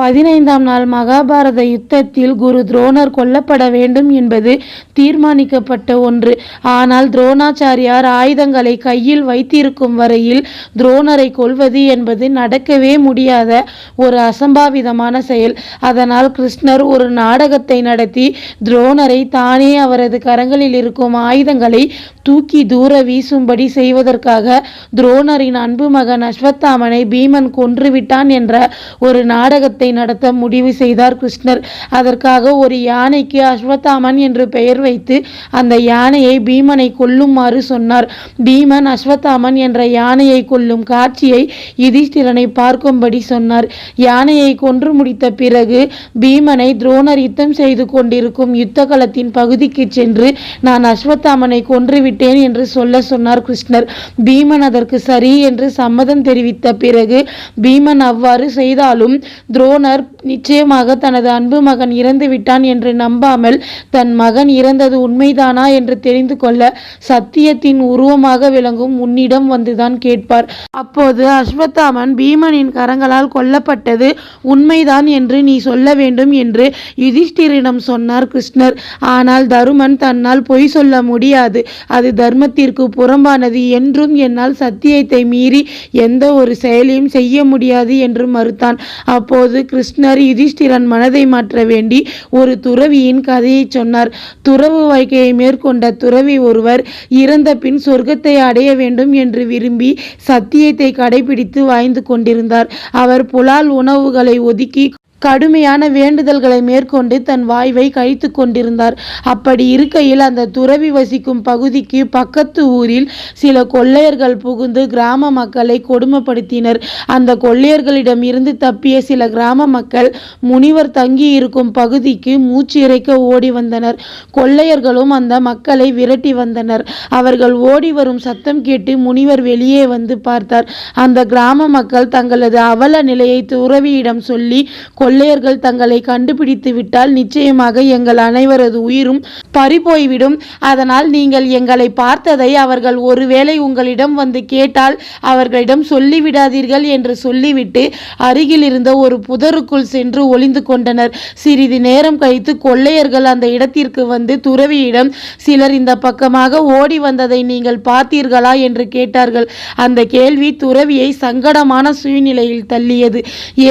பதினைந்தாம் நாள் மகாபாரத யுத்தத்தில் குரு துரோணர் கொல்லப்பட வேண்டும் என்பது தீர்மானிக்கப்பட்ட ஒன்று. ஆனால் துரோணாச்சாரியார் ஆயுதங்களை கையில் வைத்திருக்கும் வரையில் துரோணரை கொல்வது என்பது நடக்கவே முடியாத ஒரு அசம்பாவிதமான செயல். அதனால் கிருஷ்ணர் ஒரு நாடகத்தை நடத்தி துரோணரை தானே அவரது கரங்களில் இருக்கும் ஆயுதங்களை தூக்கி தூர வீசும்படி செய்வதற்காக துரோணரின் அன்பு மகன் அஸ்வத்தாமனை பீமன் கொன்றுவிட்டான் என்ற ஒரு நாடகத்தை நடத்த முடிவு செய்தார் கிருஷ்ணர். அதற்காக ஒரு யானைக்கு அஸ்வத்தாமன் என்று பெயர் வைத்து அந்த யானையை பீமனை கொல்லுமாறு சொன்னார். பீமன் அஸ்வத்தாமன் என்ற யானையை கொல்லும் காட்சியை யுதிஷ்டிரனை பார்க்கும்படி சொன்னார். யானையை கொன்று முடித்த பிறகு பீமனை துரோணர் யுத்தம் செய்து கொண்டிருக்கும் யுத்த களத்தின் பகுதிக்கு சென்று நான் அஸ்வத்தாமனை கொன்றுவிட்டேன் என்று சொல்ல சொன்னார் கிருஷ்ணர். பீமன் அதற்கு சரி என்று சம்மதம் தெரிவித்த பிறகு பீமன் அவ்வாறு செய்தாலும் துரோணர் நிச்சயமாக தனது அன்பு மகன் இறந்து விட்டான் என்று நம்பாமல் தன் மகன் இறந்தது உண்மைதானா என்று தெரிந்து கொள்ள சத்தியத்தின் உருவமாக விளங்கும் உன்னிடம் வந்துதான் கேட்பார். அப்போது அஸ்வத்தாமன் பீமனின் கரங்களால் கொல்லப்பட்டது உண்மைதான் என்று நீ சொல்ல வேண்டும் என்று யுதிஷ்டிரிடம் சொன்னார் கிருஷ்ணர். ஆனால் தருமன் தன்னால் பொய் சொல்ல முடியாது. அது தர்மத்திற்கு புறம்பானது என்றும் என்னால் சத்தியத்தை மீறி எந்த ஒரு செயலையும் செய்ய முடியாது என்று மறுத்தான். அப்போது கிருஷ்ணர் யுதிஷ்டிரன் மனதை மாற்ற வேண்டி ஒரு துறவியின் கதையை சொன்னார். துறவு வாழ்க்கையை மேற்கொண்ட துறவி ஒருவர் இறந்த பின் சொர்க்கத்தை அடைய வேண்டும் என்று விரும்பி சத்தியத்தை கடைபிடித்து வாழ்ந்து கொண்டிருந்தார். அவர் புலால் உணவுகளை ஒதுக்கி கடுமையான வேண்டுதல்களை மேற்கொண்டு தன் வாய்வை கழித்து கொண்டிருந்தார். அப்படி இருக்கையில் அந்த துறவி வசிக்கும் பகுதிக்கு பக்கத்து ஊரில் சில கொள்ளையர்கள் புகுந்து கிராம மக்களை கொடுமைப்படுத்தினர். அந்த கொள்ளையர்களிடம் இருந்து தப்பிய சில கிராம மக்கள் முனிவர் தங்கி இருக்கும் பகுதிக்கு மூச்சு இறைக்க ஓடி வந்தனர். கொள்ளையர்களும் அந்த மக்களை விரட்டி வந்தனர். அவர்கள் ஓடி வரும் சத்தம் கேட்டு முனிவர் வெளியே வந்து பார்த்தார். அந்த கிராம மக்கள் தங்களது அவல நிலையை துறவியிடம் சொல்லி கொள்ளையர்கள் தங்களை கண்டுபிடித்து விட்டால் நிச்சயமாக எங்கள் அனைவரது உயிரும் பறிபோய்விடும். அதனால் நீங்கள் எங்களை பார்த்ததை அவர்கள் ஒருவேளை உங்களிடம் வந்து கேட்டால் அவர்களிடம் சொல்லிவிடாதீர்கள் என்று சொல்லிவிட்டு அருகில் இருந்த ஒரு புதருக்குள் சென்று ஒளிந்து கொண்டனர். சிறிது நேரம் கழித்து கொள்ளையர்கள் அந்த இடத்திற்கு வந்து துறவியிடம் சிலர் இந்த பக்கமாக ஓடி வந்ததை நீங்கள் பார்த்தீர்களா? என்று கேட்டார்கள். அந்த கேள்வி துறவியை சங்கடமான சூழ்நிலையில் தள்ளியது.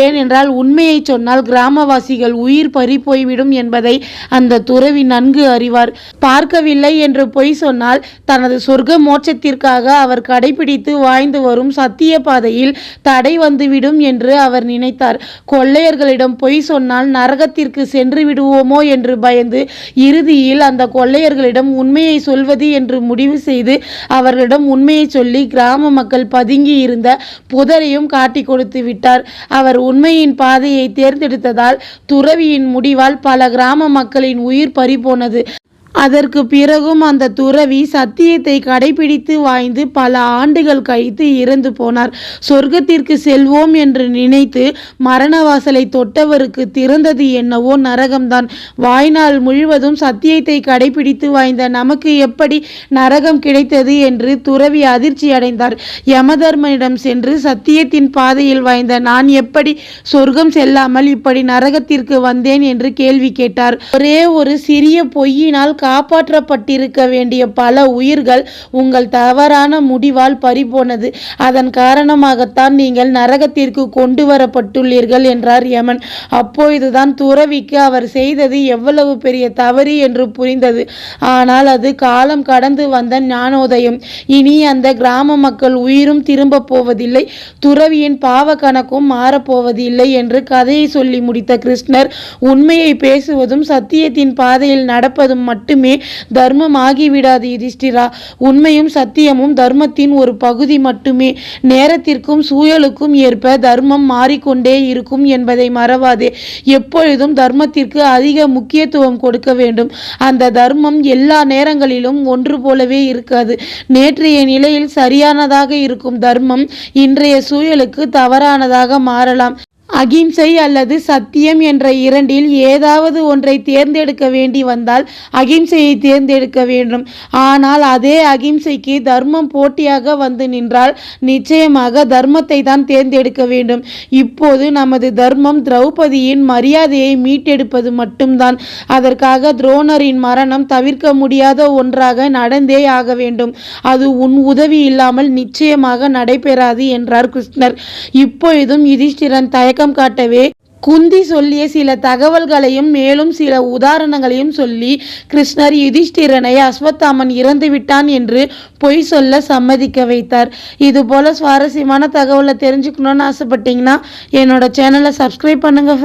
ஏனென்றால் உண்மையை சொன்னால் கிராமவாசிகள் உயிர் பறி போய்விடும் என்பதை அந்த துறவி நன்கு அறிவார். பார்க்கவில்லை என்று பொய் சொன்னால் தனது சொர்க்க மோட்சத்திற்காக அவர் கடைபிடித்து வாழ்ந்து வரும் சத்திய பாதையில் தடை வந்துவிடும் என்று அவர் நினைத்தார். கொள்ளையர்களிடம் பொய் சொன்னால் நரகத்திற்கு சென்று விடுவோமோ என்று பயந்து இறுதியில் அந்த கொள்ளையர்களிடம் உண்மையை சொல்வது என்று முடிவு செய்து அவர்களிடம் உண்மையை சொல்லி கிராம மக்கள் பதுங்கி இருந்த புதரையும் காட்டி கொடுத்து விட்டார். அவர் உண்மையின் பாதையை தேர்ந்தெடுத்ததால் துறவியின் முடிவால் பல கிராம மக்களின் உயிர் பறிபோனது. அதற்கு பிறகும் அந்த துறவி சத்தியத்தை கடைபிடித்து வாய்ந்து பல ஆண்டுகள் கழித்து இறந்து போனார். சொர்க்கத்திற்கு செல்வோம் என்று நினைத்து மரண வாசலை தொட்டவருக்கு திறந்தது என்னவோ நரகம்தான். வாய்நாள் முழுவதும் சத்தியத்தை கடைபிடித்து வாய்ந்த நமக்கு எப்படி நரகம் கிடைத்தது என்று துறவி அதிர்ச்சி அடைந்தார். யமதர்மனிடம் சென்று சத்தியத்தின் பாதையில் வாய்ந்த நான் எப்படி சொர்க்கம் செல்லாமல் இப்படி நரகத்திற்கு வந்தேன் என்று கேள்வி கேட்டார். ஒரே ஒரு சிறிய பொய்யினால் காப்பாற்றப்பட்டிருக்க வேண்டிய பல உயிர்கள் உங்கள் தவறான முடிவால் பறிபோனது. அதன் காரணமாகத்தான் நீங்கள் நரகத்திற்கு கொண்டு வரப்பட்டுள்ளீர்கள் என்றார் யமன். அப்பொழுதுதான் துறவிக்கு அவர் செய்தது எவ்வளவு பெரிய தவறு என்று புரிந்தது. ஆனால் அது காலம் கடந்து வந்த ஞானோதயம். இனி அந்த கிராம மக்கள் உயிரும் திரும்ப போவதில்லை. துறவியின் பாவ கணக்கும் மாறப்போவதில்லை என்று கதையை சொல்லி முடித்த கிருஷ்ணர் உண்மையை பேசுவதும் சத்தியத்தின் பாதையில் நடப்பதும் மட்டும் மட்டுமே தர்மம் ஆகிவிடாது யுதிஷ்டிரா. உண்மையும் சத்தியமும் தர்மத்தின் ஒரு பகுதி மட்டுமே. நேரத்திற்கும் சூழலுக்கும் ஏற்ப தர்மம் மாறிக்கொண்டே இருக்கும் என்பதை மறவாதே. எப்பொழுதும் தர்மத்திற்கு அதிக முக்கியத்துவம் கொடுக்க வேண்டும். அந்த தர்மம் எல்லா நேரங்களிலும் ஒன்று போலவே இருக்காது. நேற்றைய நிலையில் சரியானதாக இருக்கும் தர்மம் இன்றைய சூழலுக்கு தவறானதாக மாறலாம். அகிம்சை அல்லது சத்தியம் என்ற இரண்டில் ஏதாவது ஒன்றை தேர்ந்தெடுக்க வேண்டி வந்தால் அகிம்சையை தேர்ந்தெடுக்க வேண்டும். ஆனால் அதே அகிம்சைக்கு தர்மம் போட்டியாக வந்து நின்றால் நிச்சயமாக தர்மத்தை தான் தேர்ந்தெடுக்க வேண்டும். இப்போது நமது தர்மம் திரௌபதியின் மரியாதையை மீட்டெடுப்பது மட்டும்தான். அதற்காக துரோணரின் மரணம் தவிர்க்க முடியாத ஒன்றாக நடந்தே ஆக வேண்டும். அது உன் உதவி இல்லாமல் நிச்சயமாக நடைபெறாது என்றார் கிருஷ்ணர். இப்பொழுதும் யுதிஷ்டிரன் தயக்கம் காட்டவே குந்தி சொல்லிய சில தகவல்களையும் மேலும் சில உதாரணங்களையும் சொல்லி கிருஷ்ணர் யுதிஷ்டிரனை அஸ்வத்தாமன் இறந்து விட்டான் என்று பொய் சொல்ல சம்மதிக்க வைத்தார் இது போல சுவாரஸ்யமான தகவலை தெரிஞ்சுக்கணும்னு ஆசைப்பட்டீங்கன்னா என்னோட சேனலை சப்ஸ்கிரைப் பண்ணுங்க.